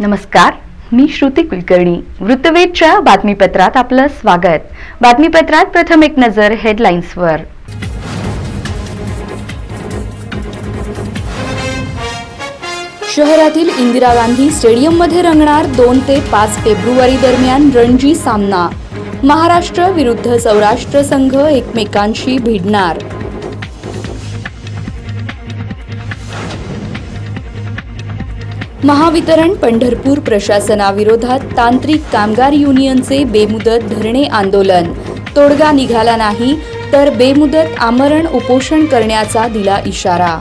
नमस्कार मी श्रुती कुलकर्णी. वृत्तवेधच्या बातमीपत्रात आपलं स्वागत. बातमीपत्रात प्रथम एक नजर हेडलाईन्सवर शहरातील इंदिरा गांधी स्टेडियममध्ये रंगणार दोन ते पाच फेब्रुवारी दरम्यान रणजी सामना. महाराष्ट्र विरुद्ध सौराष्ट्र संघ एकमेकांशी भिडणार. महावितरण पंढरपूर प्रशासनाविरोधात तांत्रिक कामगार युनियनचे बेमुदत धरणे आंदोलन. तोडगा निघाला नाही तर बेमुदत आमरण उपोषण करण्याचा दिला इशारा.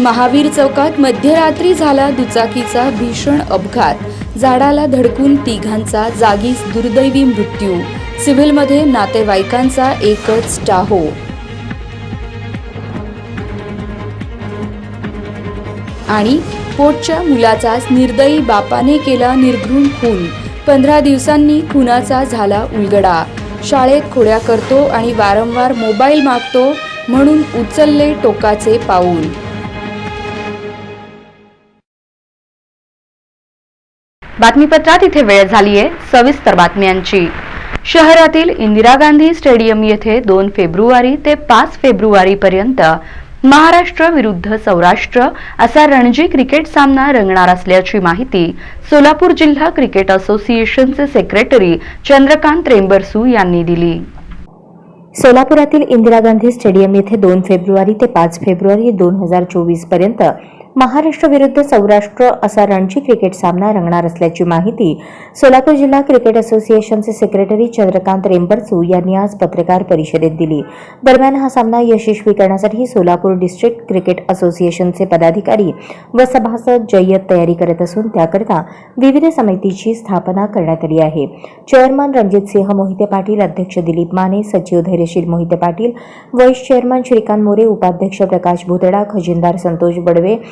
महावीर चौकात मध्यरात्री झाला दुचाकीचा भीषण अपघात. झाडाला धडकून तिघांचा जागीच दुर्दैवी मृत्यू. सिव्हिलमध्ये नातेवाईकांचा एकच टाहो. आणि पोटच्या मुलाचाच निर्दयी बापाने केला निर्घृण खून. पंधरा दिवसांनी खुनाचा झाला उलगडा. शाळेत खोड्या करतो आणि वारंवार मोबाईल मागतो म्हणून उचलले टोकाचे पाऊल. बातमीपत्रात इथे वेळ झाली आहे सविस्तर बातम्यांची. शहरातील इंदिरा गांधी स्टेडियम येथे दोन फेब्रुवारी ते पाच फेब्रुवारी पर्यंत महाराष्ट्र विरुद्ध सौराष्ट्र असा रणजी क्रिकेट सामना रंगणार असल्याची माहिती सोलापूर जिल्हा क्रिकेट असोसिएशनचे सेक्रेटरी चंद्रकांत रेंबरसू यांनी दिली. सोलापुरातील इंदिरा गांधी स्टेडियम येथे दोन फेब्रुवारी ते पाच फेब्रुवारी दोन हजार चोवीसपर्यंत महाराष्ट्र विरुद्ध सौराष्ट्र असा रणजी क्रिकेट सामना रंगणार असल्याची माहिती सोलापूर जिल्हा क्रिकेट असोसिएशनचे सेक्रेटरी चंद्रकांत रेंबरसू यांनी आज पत्रकार परिषदेत दिली. दरम्यान हा सामना यशस्वी करण्यासाठी सोलापूर डिस्ट्रिक्ट क्रिकेट असोसिएशनचे पदाधिकारी व सभासद जय्यत तयारी करत असून त्याकरता विविध समितीची स्थापना करण्यात आली आहे. चेअरमन रणजित सिंह मोहिते पाटील अध्यक्ष दिलीप माने सचिव धैर्यशील मोहिते पाटील व्हाईस चेअरमन श्रीकांत मोरे उपाध्यक्ष प्रकाश भुतडा खजिनदार संतोष बडवे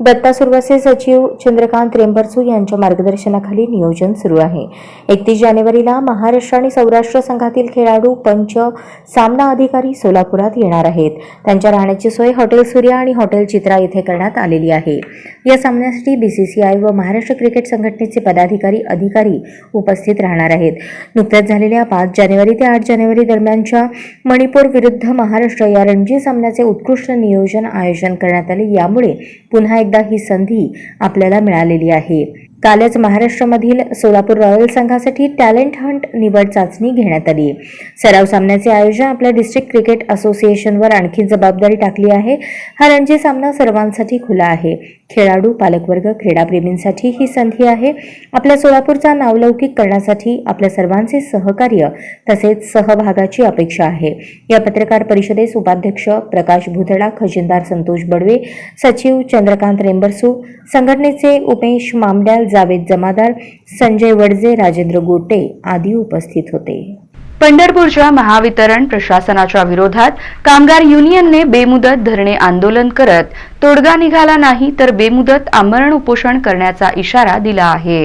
दत्ता सुरवसे सचिव चंद्रकांत रेंबरसू यांच्या मार्गदर्शनाखाली नियोजन सुरू आहे. एकतीस जानेवारीला महाराष्ट्र आणि सौराष्ट्र संघातील खेळाडू पंच सामना अधिकारी सोलापुरात येणार आहेत. त्यांच्या राहण्याची सोय हॉटेल सूर्या आणि हॉटेल चित्रा येथे करण्यात आलेली आहे. या सामन्यासाठी बीसीसीआय व महाराष्ट्र क्रिकेट संघटनेचे पदाधिकारी अधिकारी उपस्थित राहणार आहेत. नुकत्याच झालेल्या पाच जानेवारी ते आठ जानेवारी दरम्यानच्या मणिपूर विरुद्ध महाराष्ट्र या रणजी सामन्याचे उत्कृष्ट नियोजन आयोजन करण्यात आले. यामुळे पुन्हा एकदा ही संधी आपल्याला मिळालेली आहे. कालच महाराष्ट्रामधील सोलापूर रॉयल संघासाठी टॅलेंट हंट निवड चाचणी घेण्यात आली. सराव सामन्याचे आयोजन आपल्या डिस्ट्रिक्ट क्रिकेट असोसिएशनवर आणखी जबाबदारी टाकली आहे. हा रणजी सामना सर्वांसाठी खुला आहे. खेळाडू पालकवर्ग क्रीडाप्रेमींसाठी ही संधी आहे. आपल्या सोलापूरचा नावलौकिक करण्यासाठी आपल्या सर्वांचे सहकार्य तसेच सहभागाची अपेक्षा आहे. या पत्रकार परिषदेस उपाध्यक्ष प्रकाश भुतडा खजिनदार संतोष बडवे सचिव चंद्रकांत रेंबरसू संघटनेचे उमेश मामड्याल जावेद जमादार संजय वडजे राजेंद्र गोटे आदी उपस्थित होते. पंढरपूरच्या महावितरण प्रशासनाच्या विरोधात कामगार युनियनने बेमुदत धरणे आंदोलन करत तोडगा निघाला नाही तर बेमुदत आमरण उपोषण करण्याचा इशारा दिला आहे.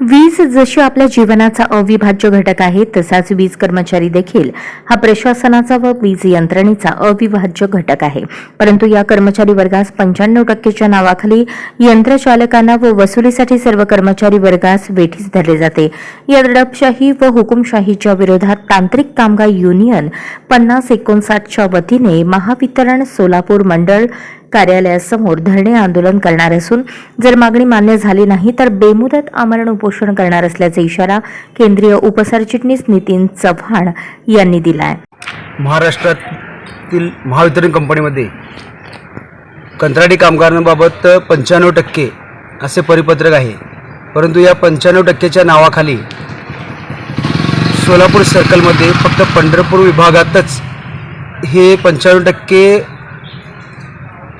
वीज जशी आपल्या जीवनाचा अविभाज्य घटक आहे तसाच वीज कर्मचारी देखील हा प्रशासनाचा व वीज यंत्रणेचा अविभाज्य घटक आहे. परंतु या कर्मचारी वर्गास पंच्याण्णव टक्केच्या नावाखाली यंत्रचालकांना व वसुलीसाठी सर्व कर्मचारी वर्गास वेठीस धरले जाते. या दडपशाही व हुकुमशाहीच्या विरोधात तांत्रिक कामगार युनियन पन्नास एकोणसाठच्या वतीने महावितरण सोलापूर मंडळ कार्यालयासमोर धरणे आंदोलन करणार असून जर मागणी मान्य झाली नाही तर बेमुदत आमरण उपोषण करणार असल्याचा इशारा केंद्रीय उपसरचिटणीस नितीन चव्हाण यांनी दिलाय. महाराष्ट्रातील महावितरण कंपनीमध्ये कंत्राटी कामगारांबाबत पंच्याण्णव टक्के असे परिपत्रक आहे. परंतु या पंच्याण्णव टक्केच्या नावाखाली सोलापूर सर्कलमध्ये फक्त पंढरपूर विभागातच हे पंच्याण्णव टक्के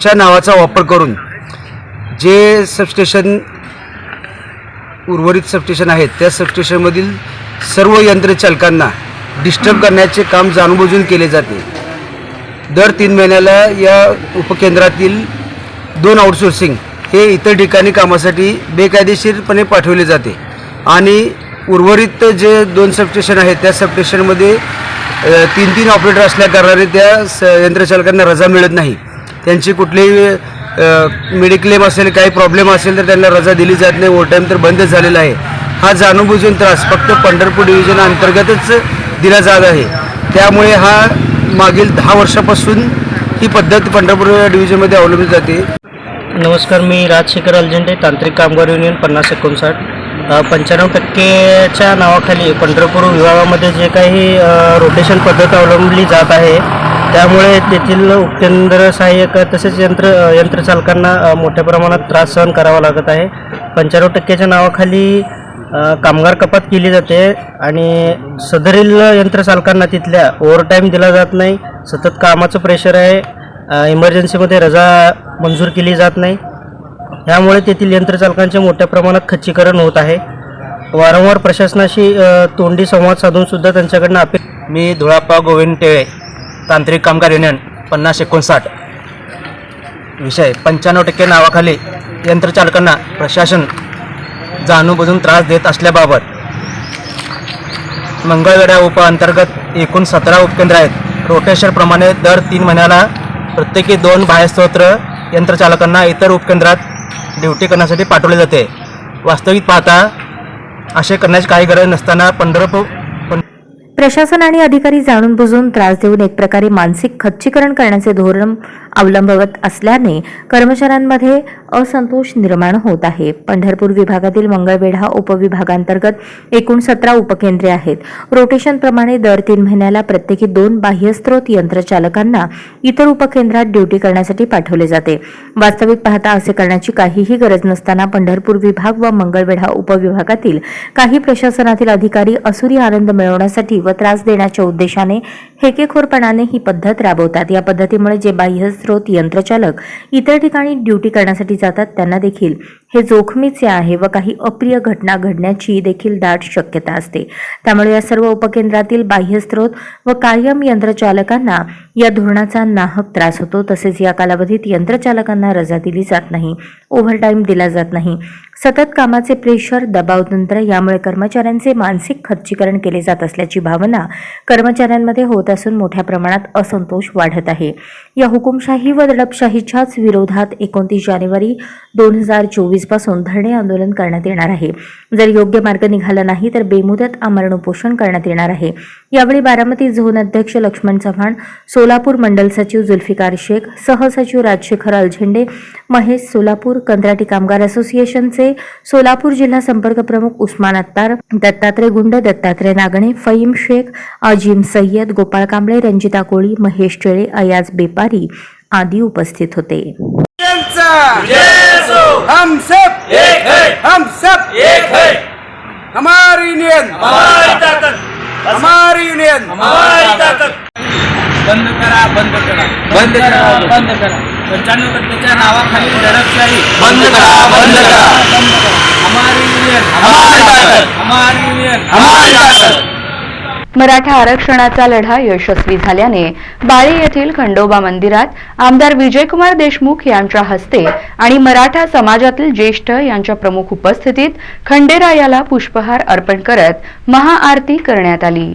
च्या नावाचा वापर करून जे सबस्टेशन उर्वरित सबस्टेशन आहेत त्या सबस्टेशनमधील सर्व यंत्रचालकांना डिस्टर्ब करण्याचे काम जाणबुजून केले जाते. दर तीन महिन्याला या उपकेंद्रातील दोन आउटसोर्सिंग हे इतर ठिकाणी कामासाठी बेकायदेशीरपणे पाठवले जाते आणि उर्वरित जे दोन सबस्टेशन आहेत त्या सबस्टेशनमध्ये तीन तीन ऑपरेटर असल्या कारणाने त्या स यंत्रचालकांना रजा मिळत नाही. त्यांची कुठलीही मेडिक्लेम असेल काही प्रॉब्लेम असेल तर त्यांना रजा दिली जात नाही ओव्हरटाईम तर बंदच झालेला आहे. हा जाणूनबुजून त्रास फक्त पंढरपूर डिव्हिजन अंतर्गतच दिला जात आहे. त्यामुळे हा मागील दहा वर्षापासून ही पद्धत पंढरपूर डिव्हिजनमध्ये अवलंबली जाते. नमस्कार मी राजशेखर अलझेंडे तांत्रिक कामगार युनियन पन्नास एकोणसाठ. पंच्याण्णव टक्केच्या नावाखाली पंढरपूर विभागामध्ये जे काही रोटेशन पद्धत अवलंबली जात आहे त्यामुळे तेथील उपकेंद्र सहाय्यक तसेच यंत्र यंत्रचालकांना मोठ्या प्रमाणात त्रास सहन करावा लागत आहे. पंच्याण्णव टक्क्याच्या नावाखाली कामगार कपात केली जाते आणि सदरील यंत्रचालकांना तिथल्या ओव्हरटाईम दिला जात नाही. सतत कामाचं प्रेशर आहे. इमर्जन्सीमध्ये रजा मंजूर केली जात नाही. यामुळे तेथील यंत्रचालकांचे मोठ्या प्रमाणात खच्चीकरण होत आहे. वारंवार प्रशासनाशी तोंडी संवाद साधूनसुद्धा त्यांच्याकडनं अपे मी धुळापा गोविंद टेळे. तांत्रिक कामगार युनियन पन्नास एकोणसाठ. विषय पंच्याण्णव टक्के नावाखाली यंत्रचालकांना प्रशासन जाणूनबुजून त्रास देत असल्याबाबत मंगळवेढा उपअंतर्गत एकूण सतरा उपकेंद्र आहेत. रोटेशनप्रमाणे दर तीन महिन्याला प्रत्येकी दोन बाह्यस्तोत्र यंत्रचालकांना इतर उपकेंद्रात ड्युटी करण्यासाठी पाठवले जाते. वास्तविक पाहता असे करण्याची काही गरज नसताना पंढरपूर प्रशासन आणि अधिकारी जाणून बुजून त्रास देऊन एक प्रकारे मानसिक खच्चीकरण करण्याचे धोरण अवलंबवत असल्याने कर्मचाऱ्यांमध्ये असंतोष निर्माण होत आहे. पंढरपूर विभागातील मंगळवेढा उपविभागांतर्गत एकूण सतरा उपकेंद्रे आहेत. रोटेशनप्रमाणे दर तीन महिन्याला प्रत्येकी दोन बाह्यस्त्रोत यंत्रचालकांना इतर उपकेंद्रात ड्युटी करण्यासाठी पाठवले जाते. वास्तविक पाहता असे करण्याची काहीही गरज नसताना पंढरपूर विभाग व मंगळवेढा उपविभागातील काही प्रशासनातील अधिकारी असुरी आनंद मिळवण्यासाठी व त्रास देण्याच्या उद्देशाने हेकेखोरपणाने ही पद्धत राबवतात. या पद्धतीमुळे जे बाह्यस्त्रोत यंत्रचालक इतर ठिकाणी ड्युटी करण्यासाठी जातात त्यांना देखील. हे जोखमीचे आहे व काही अप्रिय घटना घडण्याची देखील दाट शक्यता असते. त्यामुळे या सर्व उपकेंद्रातील बाह्यस्त्रोत व कायम यंत्रचालकांना या धोरणाचा नाहक त्रास होतो. तसेच या कालावधीत यंत्रचालकांना रजा दिली जात नाही ओव्हरटाईम दिला जात नाही. सतत कामाचे प्रेशर दबाव तंत्र यामुळे कर्मचाऱ्यांचे मानसिक खच्चीकरण केले जात असल्याची भावना कर्मचाऱ्यांमध्ये होत असून मोठ्या प्रमाणात असंतोष वाढत आहे. या हुकुमशाही व दडपशाहीच्याच विरोधात एकोणतीस जानेवारी दोन हजार चोवीस पासून धरणे आंदोलन करण्यात येणार आहे. जर योग्य मार्ग निघाला नाही तर बेमुदत आमरण उपोषण करण्यात येणार आहे. यावेळी बारामती झोन अध्यक्ष लक्ष्मण चव्हाण सोलापूर मंडल सचिव जुल्फिकार शेख सहसचिव राजशेखर अलझेंडे महेश सोलापूर कंत्राटी कामगार असोसिएशनचे सोलापूर जिल्हा संपर्क प्रमुख उस्मान अत्तार दत्तात्रय गुंड दत्तात्रय नागणे फईम शेख अजिम सय्यद गोपाळ कांबळे रंजिता कोळी महेश टेळे अयाज बेपारी आदी उपस्थित होते. हम सब एक है। हम सब एक है। हमारी यूनियन हमारी ताकत। हमारी यूनियन हमारी ताकत। बंद करा बंद करा। बंद करा, बंद करा। पंच्याण्णव टक्केच्या नावाखाली दडपशाही बंद करा, बंद करा. हमारी युनियन हमारी ताकद. हमारी युनियन हमारी ताकद मराठा आरक्षणाचा लढा यशस्वी झाल्याने बाळे येथील खंडोबा मंदिरात आमदार विजयकुमार देशमुख यांच्या हस्ते आणि मराठा समाजातील ज्येष्ठ यांच्या प्रमुख उपस्थितीत खंडेरायाला पुष्पहार अर्पण करत महाआरती करण्यात आली.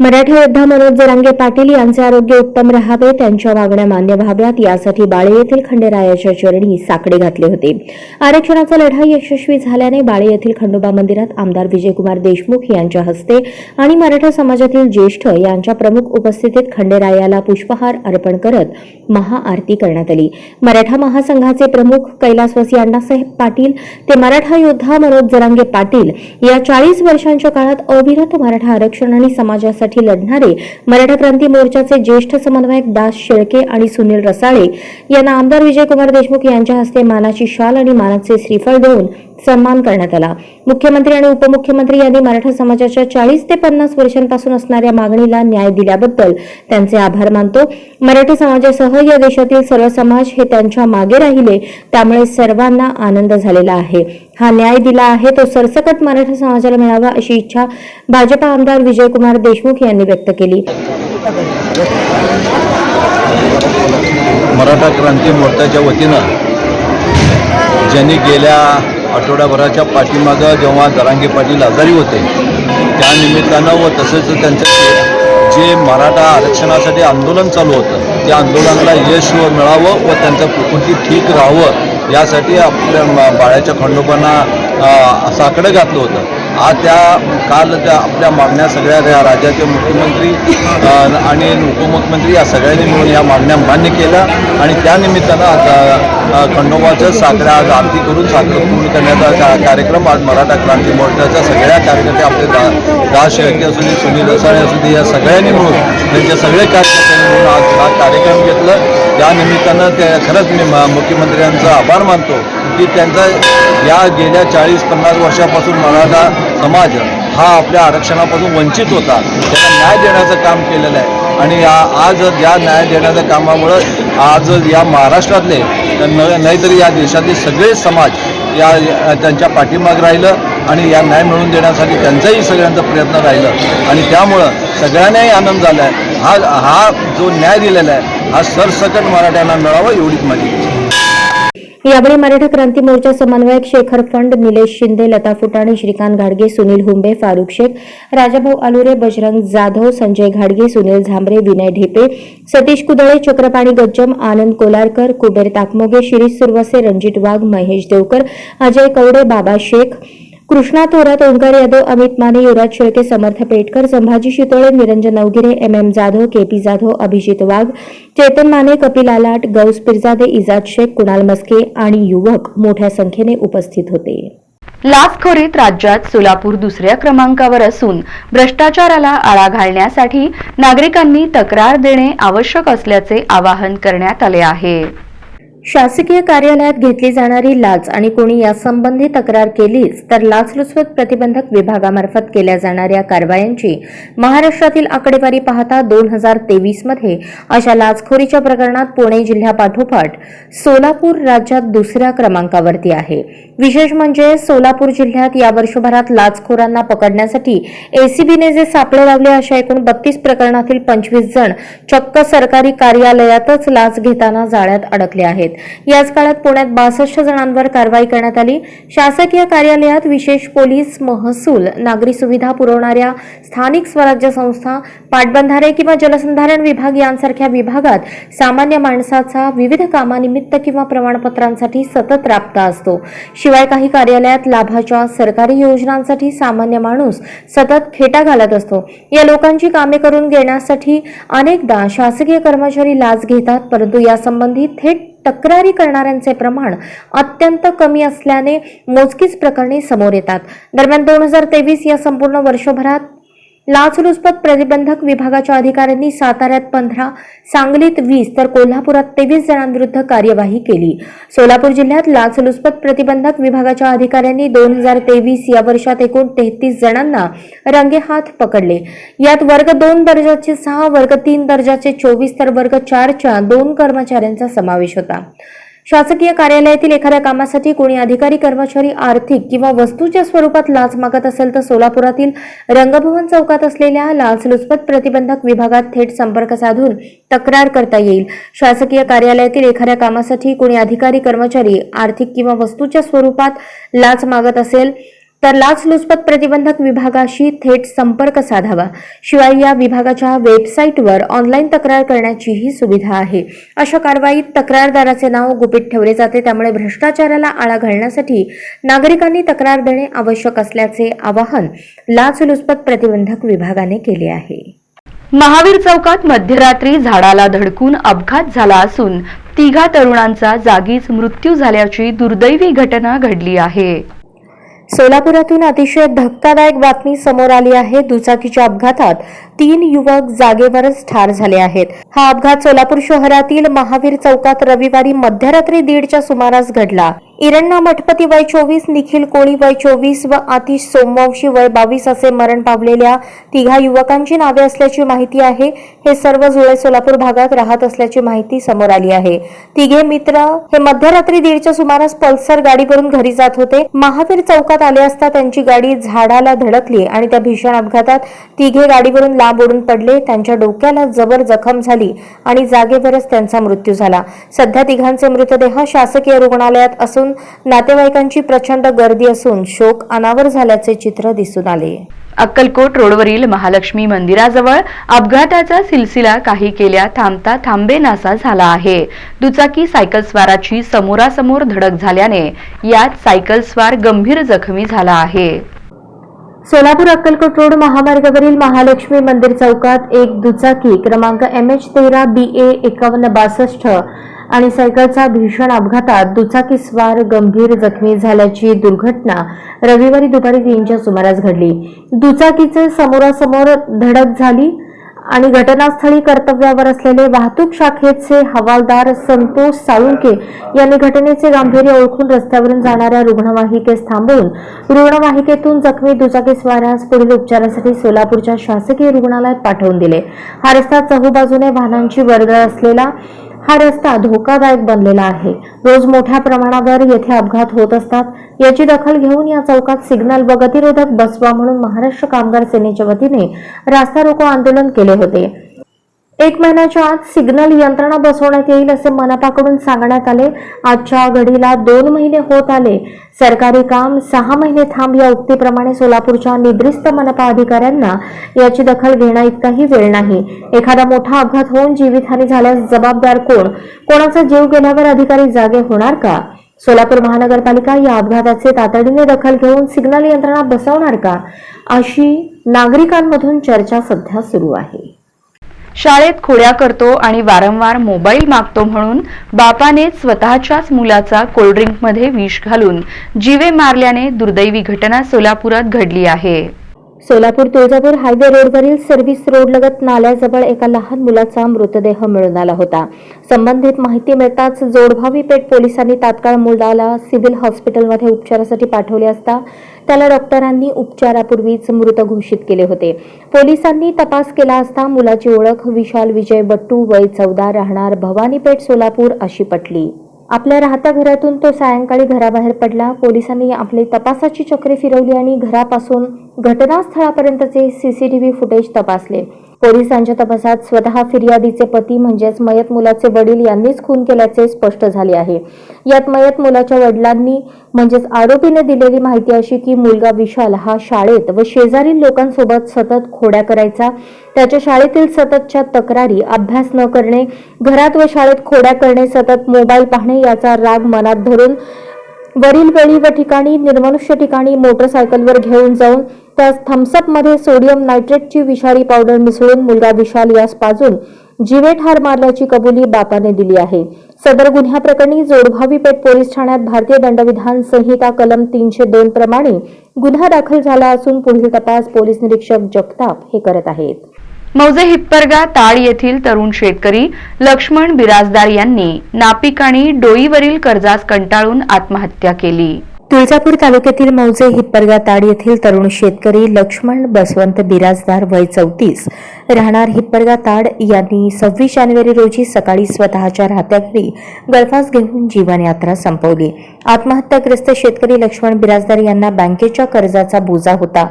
मराठा योद्धा मनोज जरांगे पाटील यांचे आरोग्य उत्तम राहावे त्यांच्या मागण्या मान्य व्हाव्यात. यासाठी बाळे येथील खंडेरायाच्या चरणी साकडे घातले होते. आरक्षणाचा लढा यशस्वी झाल्याने बाळे येथील खंडोबा मंदिरात आमदार विजयकुमार देशमुख यांच्या हस्ते आणि मराठा समाजातील ज्येष्ठ यांच्या प्रमुख उपस्थितीत खंडेरायाला पुष्पहार अर्पण करत महाआरती करण्यात आली. मराठा महासंघाचे प्रमुख कैलासवासी अण्णासाहेब पाटील ते मराठा योद्धा मनोज जरांगे पाटील या चाळीस वर्षांच्या काळात अविरत मराठा आरक्षण आणि समाजासाठी लढणारे मराठा क्रांती मोर्चाचे ज्येष्ठ समन्वयक दास शेळके आणि सुनील रसाळे यांना आमदार विजयकुमार देशमुख यांच्या हस्ते मानाची शाल आणि मानाचे श्रीफळ देऊन सन्मान करण्यात आला. मुख्यमंत्री आणि उपमुख्यमंत्री यांनी मराठा समाजाच्या चाळीस ते पन्नास वर्षांपासून असणाऱ्या मागणीला न्याय दिल्याबद्दल त्यांचे आभार मानतो. मराठी समाजासह या देशातील सर्व समाज हे त्यांच्या मागे राहिले त्यामुळे सर्वांना आनंद झालेला आहे. हा न्याय दिला आहे तो सरसकट मराठा समाजाला मिळावा अशी इच्छा भाजपा आमदार विजयकुमार देशमुख यांनी व्यक्त केली. मराठा क्रांती मोर्चाच्या वतीनं ज्यांनी गेल्या आठवड्याभराच्या पाठीमागं जेव्हा जरांगे पाटील आजारी होते त्या निमित्तानं व तसेच त्यांचं जे मराठा आरक्षणासाठी आंदोलन चालू होतं त्या आंदोलनाला यश मिळावं व त्यांचं प्रकृती ठीक राहावं यासाठी आपल्या बाळाच्या खंडोबांना साकडं घातलं होतं. आज त्या काल त्या आपल्या मागण्या सगळ्या या राज्याचे मुख्यमंत्री आणि उपमुख्यमंत्री या सगळ्यांनी मिळून या मागण्या मान्य केल्या. आणि त्यानिमित्तानं आज खंडोबाचं साखरा आज आरती करून साखर पूर्ण करण्याचा कार्यक्रम आज मराठा क्रांती मोर्चाच्या सगळ्या कार्यकर्ते आपले दा दास शेळके असू दे सुनील रसाळे असू दे या सगळ्यांनी मिळून त्यांचे सगळे कार्यकर्त्यांनी मिळून आज हा कार्यक्रम घेतलं. त्या निमित्तानं त्या खरंच मी मुख्यमंत्र्यांचा आभार मानतो की त्यांचा या गेल्या चाळीस पन्नास वर्षापासून मराठा समाज हा आपल्या आरक्षणापासून वंचित होता. त्याला न्याय देण्याचं काम केलेलं आहे. आणि या- आज या न्याय देण्याच्या कामामुळं आज या महाराष्ट्रातले नाहीतरी या देशातले सगळे समाज या या- त्यांच्या पाठीमाग राहिलं आणि या न्याय मिळवून देण्यासाठी त्यांचाही सगळ्यांचा प्रयत्न राहिलं. आणि त्यामुळं सगळ्यांनाही आनंद झाला आहे हा हा जो न्याय दिलेला आहे हा सरसकट मराठ्यांना मिळावा एवढीच माझी यावेळी मराठा क्रांती मोर्चा समन्वयक शेखर फंड निलेश शिंदे लता फुटाणे श्रीकांत घाडगे सुनील हुंबे फारुख शेख राजाभाऊ आलुरे बजरंग जाधव संजय घाडगे सुनील झांबरे विनय ढेपे सतीश कुदळे चक्रपाणी गज्जम आनंद कोलारकर कुबेर ताकमोगे शिरीष सुरवसे रणजित वाघ Mahesh Devkar Ajay Kawade Baba Shaikh Krishna Thorat Omkar Yadav Amit Mane Yuvraj Shelke Samarth Petkar Sambhaji Shitole Niranjan Navgire M M Jadhav K P Jadhav Abhijit Wagh Chetan Mane Kapil Alat Gaus Pirjade Ijad Shaikh Kunal Maske आणि युवक मोठ्या संख्येने उपस्थित होते. लाचखोरीत राज्यात सोलापूर दुसऱ्या क्रमांकावर असून भ्रष्टाचाराला आळा घालण्यासाठी नागरिकांनी तक्रार देणे आवश्यक असल्याचे आवाहन करण्यात आले आहे. शासकीय कार्यालयात घेतली जाणारी लाच आणि कोणी यासंबंधी तक्रार केलीच तर लाचलुचपत प्रतिबंधक विभागामार्फत केल्या जाणाऱ्या कारवायांची महाराष्ट्रातील आकडेवारी पाहता दोन हजार तेवीसमध्ये अशा लाचखोरीच्या प्रकरणात पुणे जिल्ह्यापाठोपाठ सोलापूर राज्यात दुसऱ्या क्रमांकावरती आहे. विशेष म्हणजे सोलापूर जिल्ह्यात या वर्षभरात लाचखोरांना पकडण्यासाठी एसीबीने जे सापळे लावले अशा एकूण बत्तीस प्रकरणातील पंचवीस जण चक्क सरकारी कार्यालयातच लाच घेताना जाळ्यात अडकले आहेत. याच काळात पुण्यात बासष्ट जणांवर कारवाई करण्यात आली. शासकीय कार्यालयात विशेष पोलीस महसूल नागरी सुविधा पुरवणाऱ्या स्थानिक स्वराज्य संस्था पाटबंधारे किंवा जलसंधारण विभाग यांसारख्या विभागात सामान्य माणसाचा विविध कामानिमित्त किंवा प्रमाणपत्रांसाठी सतत राबता असतो. शिवाय काही कार्यालयात लाभाच्या सरकारी योजनांसाठी सामान्य माणूस सतत खेटा घालत असतो. या लोकांची कामे करून घेण्यासाठी अनेकदा शासकीय कर्मचारी लाच घेतात परंतु यासंबंधी थेट तक्रारी करणाऱ्यांचे प्रमाण अत्यंत कमी असल्याने मोजकीच प्रकरणे समोर येतात. दरम्यान दोन हजार तेवीस या संपूर्ण वर्षभरात लाचलुचपत प्रतिबंधक विभागाच्या अधिकाऱ्यांनी साताऱ्यात पंधरा सांगलीत वीस तर कोल्हापुरात तेवीस जणांविरुद्ध कार्यवाही केली. सोलापूर जिल्ह्यात लाचलुचपत प्रतिबंधक विभागाच्या अधिकाऱ्यांनी दोन हजार तेवीस या वर्षात एकूण तेहतीस जणांना रंगेहात पकडले. यात वर्ग दोन दर्जाचे सहा वर्ग तीन दर्जाचे चोवीस तर वर्ग चारच्या दोन कर्मचाऱ्यांचा समावेश होता. शासकीय कार्यालयातील एखाद्या कामासाठी कोणी अधिकारी कर्मचारी आर्थिक किंवा वस्तूच्या स्वरूपात लाच मागत असेल तर सोलापुरातील रंगभवन चौकात असलेल्या लाचलुचपत प्रतिबंधक विभागात थेट संपर्क साधून तक्रार करता येईल. शासकीय कार्यालयातील एखाद्या कामासाठी कोणी अधिकारी कर्मचारी आर्थिक किंवा वस्तूच्या स्वरूपात लाच मागत असेल तर लाचलुचपत प्रतिबंधक विभागाशी थेट संपर्क साधावा. शिवाय या विभागाच्या वेबसाईटवर ऑनलाईन तक्रार करण्याचीही सुविधा आहे. अशा कारवाईत तक्रारदाराचे नाव गुपित ठेवले जाते. त्यामुळे भ्रष्टाचाराला आळा घालण्यासाठी नागरिकांनी तक्रार देणे आवश्यक असल्याचे आवाहन लाचलुचपत प्रतिबंधक विभागाने केले आहे. महावीर चौकात मध्यरात्री झाडाला धडकून अपघात झाला असून तिघा तरुणांचा जागीच मृत्यू झाल्याची दुर्दैवी घटना घडली आहे. सोलापुरातून अतिशय धक्कादायक बातमी समोर आली आहे. दुचाकीच्या अपघातात तीन युवक जागेवरच ठार झाले आहेत. हा अपघात सोलापूर शहरातील महावीर चौकात रविवारी मध्यरात्री दीडच्या सुमारास घडला. इरण्णा मठपती वय चोवीस निखिल कोळी वय चोवीस व आतिश सोमवंशी वय बावीस असे मरण पावलेल्या तिघा युवकांची नावे असल्याची माहिती आहे. हे सर्व जुळे सोलापूर भागात राहत असल्याची माहिती समोर आली आहे. तिघे मित्र हे मध्यरात्री दीडच्या सुमारास पल्सर गाडीवरून घरी जात होते. महावीर चौकात आले असता त्यांची गाडी झाडाला धडकली आणि त्या भीषण अपघातात तिघे गाडीवरून लांब उडून पडले. त्यांच्या डोक्याला जबर जखम झाली आणि जागेवरच त्यांचा मृत्यू झाला. सध्या तिघांचे मृतदेह शासकीय रुग्णालयात असून नातेवाईकांची प्रचंड गर्दी असून शोक अनावर झाल्याचे चित्र दिसून आले. अक्कलकोट रोडवरील महालक्ष्मी मंदिराजवळ अपघाताचा सिलसिला काही केल्या थांबता थांबेनासा झाला आहे. दुचाकी सायकलस्वाराची समोरासमोर धडक झाल्याने यात सायकलस्वार गंभीर जखमी झाला आहे. सोलापूर अक्कलकोट रोड महामार्गावरील महालक्ष्मी मंदिर चौकात एक दुचाकी क्रमांक एम एच तेरा बी ए एकावन्न बासष्ट आणि सायकलचा भीषण अपघातात दुचाकी स्वार गंभीर जखमी झाल्याची दुर्घटना रविवारी दुपारी तीनच्या सुमारास घडली. दुचाकीचे समोरासमोर धडक झाली आणि घटनास्थळी कर्तव्यावर असलेले वाहतूक शाखेचे हवालदार संतोष साळुंके यांनी घटनेचे गांभीर्य ओळखून रस्त्यावरून जाणाऱ्या रुग्णवाहिकेस थांबवून रुग्णवाहिकेतून जखमी दुचाकी स्वारास पुढील उपचारासाठी सोलापूरच्या शासकीय रुग्णालयात पाठवून दिले. हा रस्ता चहूबाजूने वाहनांची वर्दळ असलेला हा रस्ता धोकादायक बनलेला आहे. रोज मोठ्या प्रमाणावर येथे अपघात होत असतात. याची दखल घेऊन या चौकात सिग्नल व गतिरोधक बसवा म्हणून महाराष्ट्र कामगार सेनेच्या वतीने रास्ता रोको आंदोलन केले होते. एक महिन्याच्या आत सिग्नल यंत्रणा बसवण्यात येईल असे मनपाकडून सांगण्यात आले. आजच्या घडीला दोन महिने होत आले. सरकारी काम सहा महिने थांब या उक्तीप्रमाणे सोलापूरच्या निद्रिस्त मनपा अधिकाऱ्यांना याची दखल घेण्या इतकाही वेळ नाही. एखादा मोठा अपघात होऊन जीवितहानी झाल्यास जबाबदार कोण? कोणाचा जीव गेल्यावर अधिकारी जागे होणार का? सोलापूर महानगरपालिका या अपघाताचे तातडीने दखल घेऊन सिग्नल यंत्रणा बसवणार का? अशी नागरिकांमधून चर्चा सध्या सुरू आहे. शाळेत खोड्या करतो आणि वारंवार मोबाईल मागतो म्हणून बापाने स्वतःच्याच मुलाचा कोल्ड्रिंकमध्ये विष घालून जीवे मारल्याने दुर्दैवी घटना सोलापुरात घडली आहे. सोलापूर तुळजापूर हायवे रोडवरील सर्व्हिस रोडलगत नाल्याजवळ एका लहान मुलाचा मृतदेह मिळून आला होता. संबंधित माहिती मिळताच जोडभावी पेठ पोलिसांनी तात्काळ मुलाला सिव्हिल हॉस्पिटलमध्ये उपचारासाठी पाठवले असता त्याला डॉक्टरांनी उपचारापूर्वीच मृत घोषित केले होते. पोलिसांनी तपास केला असता मुलाची ओळख विशाल विजय बट्टू वय चौदा राहणार भवानीपेठ सोलापूर अशी पटली. आपल्या राहत्या घरातून तो सायंकाळी घराबाहेर पडला. पोलिसांनी आपली तपासाची चक्रे फिरवली आणि घरापासून घटनास्थळापर्यंतचे सीसीटीव्ही फुटेज तपासले. पोलिसांच्या तपासात स्वतः फिर्यादीचे पती म्हणजेच मयत मुलाचे वडील यांनीच खून केल्याचे स्पष्ट झाले आहे. यात मयत मुलाच्या वडिलांनी म्हणजेच आरोपीने दिलेली माहिती अशी की मुलगा विशाल हा शाळेत व शेजारील लोकांसोबत सतत खोड्या करायचा त्याच्या शाळेतील सततच्या तक्रारी अभ्यास न करणे घरात व शाळेत खोड्या करणे सतत मोबाईल पाहणे याचा राग मनात धरून वरील वेळी व ठिकाणी निर्मनुष्य ठिकाणी मोटरसायकलवर घेऊन जाऊन त्यास थम्सअपमध्ये सोडियम नायट्रेटची विषारी पावडर मिसळून मुलगा विशाल यास पाजून जीवे ठार मारल्याची कबुली बापाने दिली आहे. सदर गुन्ह्याप्रकरणी जोडभावी पेठ पोलीस ठाण्यात भारतीय दंडविधान संहिता कलम तीनशे दोन प्रमाणे गुन्हा दाखल झाला असून पुढील तपास पोलीस निरीक्षक जगताप हे करत आहेत. मौजे हिप्परगा ताळ येथील तरुण शेतकरी लक्ष्मण बिराजदार यांनी नापिक आणि डोईवरील कर्जास कंटाळून आत्महत्या केली. तुळजापूर तालुक्यातील मौजे हिप्परगा ताड येथील तरुण शेतकरी लक्ष्मण बसवंत बिराजदार वय चौतीस. राहणार हिप्परगा ताड यांनी सव्वीस जानेवारी रोजी सकाळी स्वतःच्या राहत्या घरी गळफास घेऊन जीवनयात्रा संपवली. आत्महत्याग्रस्त शेतकरी लक्ष्मण बिराजदार यांना बँकेच्या कर्जाचा बोजा होता.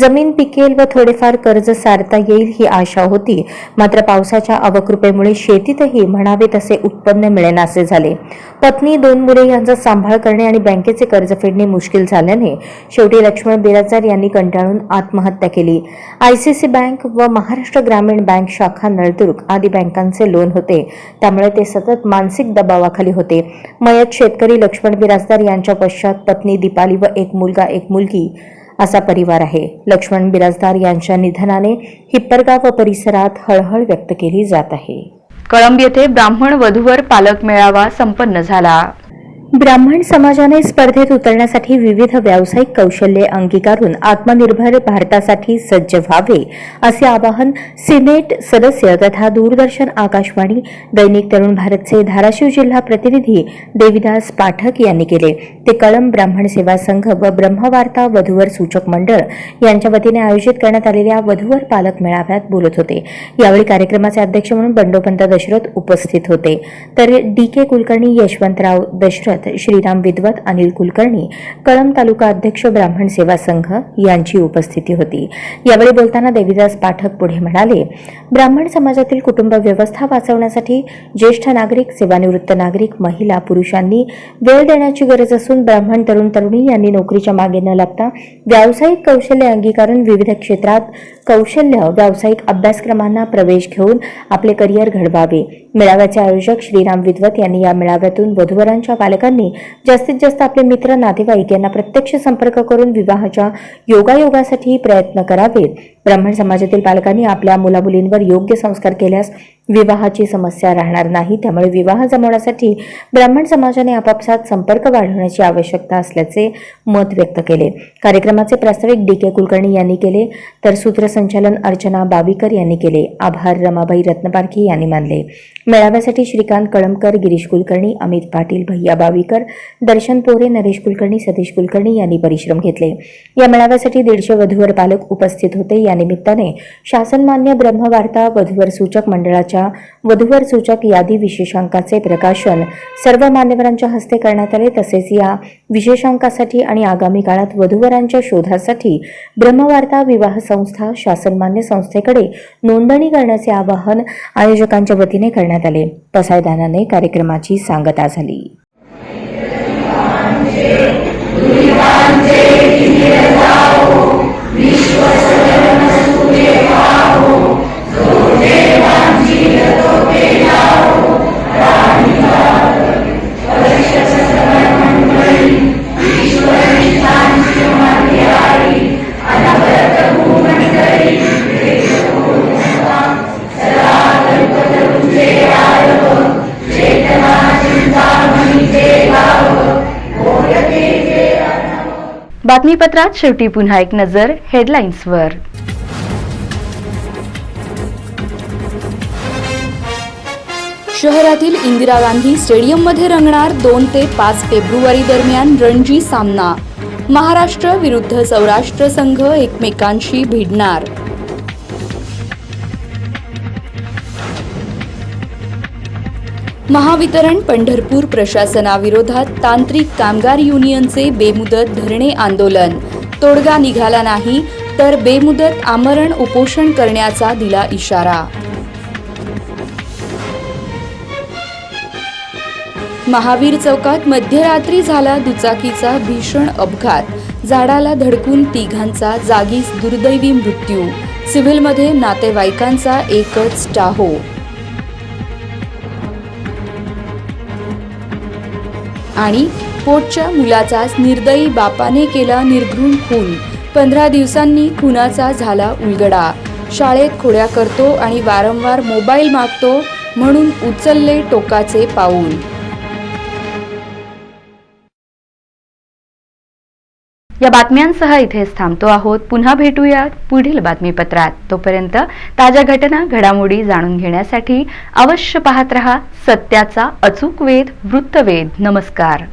जमीन पिकेल व थोडेफार कर्ज सारता येईल ही आशा होती. मात्र पावसाच्या अवकृपेमुळे शेतीतही म्हणावे तसे उत्पन्न मिळेनासे झाले. पत्नी दोन मुले यांचा सांभाळ करणे आणि बँकेचे कर्ज फेडणे मुश्किल झाल्याने शेवटी लक्ष्मण बिराजदार यांनी कंटाळून आत्महत्या केली. आयसीसी बँक व महाराष्ट्र ग्रामीण बँक शाखा नळदुर्ग आदी बँकांचे लोन होते. त्यामुळे ते सतत मानसिक दबावाखाली होते. मयत शेतकरी लक्ष्मण बिराजदार यांच्या पश्चात पत्नी दीपाली व एक मुलगा एक मुलगी असा परिवार आहे. लक्ष्मण बिराजदार यांच्या निधनाने हिप्परगाव व परिसरात हळहळ व्यक्त केली जात आहे. कळंब येथे ब्राह्मण वधूवर पालक मेळावा संपन्न झाला. ब्राह्मण समाजाने स्पर्धेत उतरण्यासाठी विविध व्यावसायिक कौशल्ये अंगीकारून आत्मनिर्भर भारतासाठी सज्ज व्हावे असे आवाहन सिनेट सदस्य तथा दूरदर्शन आकाशवाणी दैनिक तरुण भारतचे धाराशिव जिल्हा प्रतिनिधी देविदास पाठक यांनी केले. ते कळंब ब्राह्मण सेवा संघ व ब्रह्मवार्ता वधूवर सूचक मंडळ यांच्या वतीने आयोजित करण्यात आलेल्या वधूवर पालक मेळाव्यात बोलत होते. यावेळी कार्यक्रमाचे अध्यक्ष म्हणून बंडोपंत दशरथ उपस्थित होते. तर डी के कुलकर्णी यशवंतराव दशरथ विद्वत श्रीराम विद्वत अनिल कुलकर्णी कळंब तालुका अध्यक्ष ब्राह्मण सेवा संघ यांची उपस्थिती होती. यावेळी बोलताना देवीदास पाठक पुढे म्हणाले ब्राह्मण समाजातील कुटुंब व्यवस्था वाचवण्यासाठी ज्येष्ठ नागरिक सेवानिवृत्त नागरिक महिला पुरुषांनी वेळ देण्याची गरज असून ब्राह्मण तरुण तरुणी यांनी नोकरीच्या मागे न लागता व्यावसायिक कौशल्य अंगीकारून विविध क्षेत्रात कौशल्य व्यावसायिक अभ्यासक्रमांना प्रवेश घेऊन आपले करिअर घडवावे. मेळाव्याचे आयोजक श्रीराम विद्वत यांनी या मेळाव्यातून वधूवरांच्या पालकांनी जास्तीत जास्त आपले मित्र नातेवाईक यांना प्रत्यक्ष संपर्क करून विवाहाच्या योगायोगासाठी प्रयत्न करावेत. ब्राह्मण समाजातील पालकांनी आपल्या मुलामुलींवर योग्य संस्कार केल्यास विवाहाची समस्या राहणार नाही. त्यामुळे विवाह जमवण्यासाठी ब्राह्मण समाजाने आपापसात संपर्क वाढवण्याची आवश्यकता असल्याचे मत व्यक्त केले. कार्यक्रमाचे प्रास्ताविक डी. के. कुलकर्णी यांनी केले तर सूत्रसंचालन अर्चना बावीकर यांनी केले. आभार रमाबाई रत्नपारखी यांनी मानले. मेळाव्यासाठी श्रीकांत कळमकर गिरीश कुलकर्णी अमित पाटील भैया बावीकर दर्शन पोरे नरेश कुलकर्णी सतीश कुलकर्णी यांनी परिश्रम घेतले. या मेळाव्यासाठी दीडशे वधूवर पालक उपस्थित होते. या निमित्ताने शासनमान्य ब्रह्मवार्ता वधूवर सूचक मंडळाच्या वधूवर सूचक यादी विशेषांकाचे प्रकाशन सर्व मान्यवरांच्या हस्ते करण्यात आले. तसेच या विशेषांकासाठी आणि आगामी काळात वधूवरांच्या शोधासाठी ब्रह्मवार्ता विवाह संस्था शासनमान्य संस्थेकडे नोंदणी करण्याचे आवाहन आयोजकांच्या वतीने करण्यात आले. पसायदानाने कार्यक्रमाची सांगता झाली. बातमीपत्रात शेवटी पुन्हा एक नजर हेडलाईन्सवर शहरातील इंदिरा गांधी स्टेडियममध्ये रंगणार दोन ते पाच फेब्रुवारी दरम्यान रणजी सामना. महाराष्ट्र विरुद्ध सौराष्ट्र संघ एकमेकांशी भिडणार. महावितरण पंढरपूर प्रशासनाविरोधात तांत्रिक कामगार युनियनचे बेमुदत धरणे आंदोलन. तोडगा निघाला नाही तर बेमुदत आमरण उपोषण करण्याचा दिला इशारा. महावीर चौकात मध्यरात्री झाला दुचाकीचा भीषण अपघात. झाडाला धडकून तिघांचा जागीच दुर्दैवी मृत्यू. सिव्हिलमध्ये नातेवाईकांचा एकच टाहो. आणि पोटच्या मुलाचाच निर्दयी बापाने केला निर्घृण खून. पंधरा दिवसांनी खुनाचा झाला उलगडा. शाळेत खोड्या करतो आणि वारंवार मोबाईल मागतो म्हणून उचलले टोकाचे पाऊल. या बातम्यांसह इथेच थांबतो आहोत. पुन्हा भेटूया पुढील बातमीपत्रात. तोपर्यंत ताज्या घटना घडामोडी जाणून घेण्यासाठी अवश्य पाहत रहा सत्याचा अचूक वेध वृत्तवेध. नमस्कार.